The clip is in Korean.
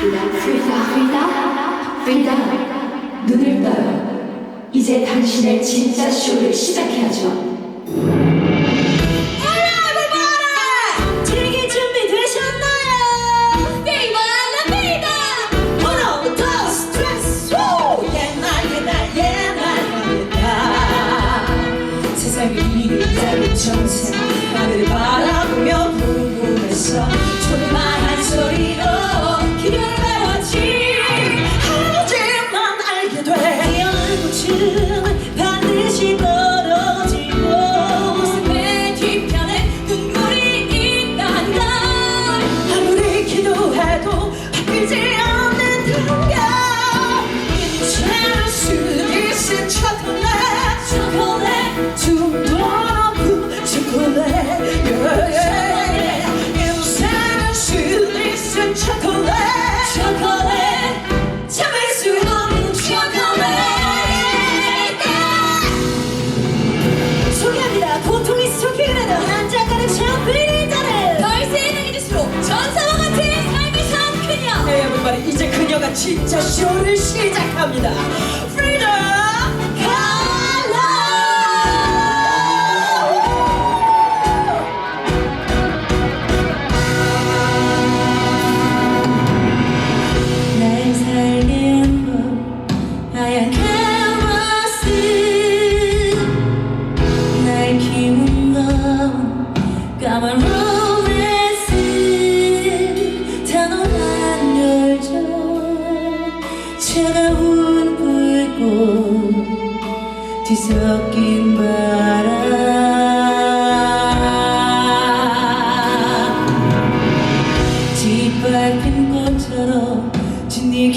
프리다, 프리다, 프리다. 눈을 떠요. 이제 당신의 진짜 쇼를 시작해야죠. 정세 하늘 바라보며 궁금했어 조금 말하 you. 진짜 쇼를 시작합니다. 차가운 불꽃 뒤섞인 바람. 짓밟힌 꽃처럼 짓니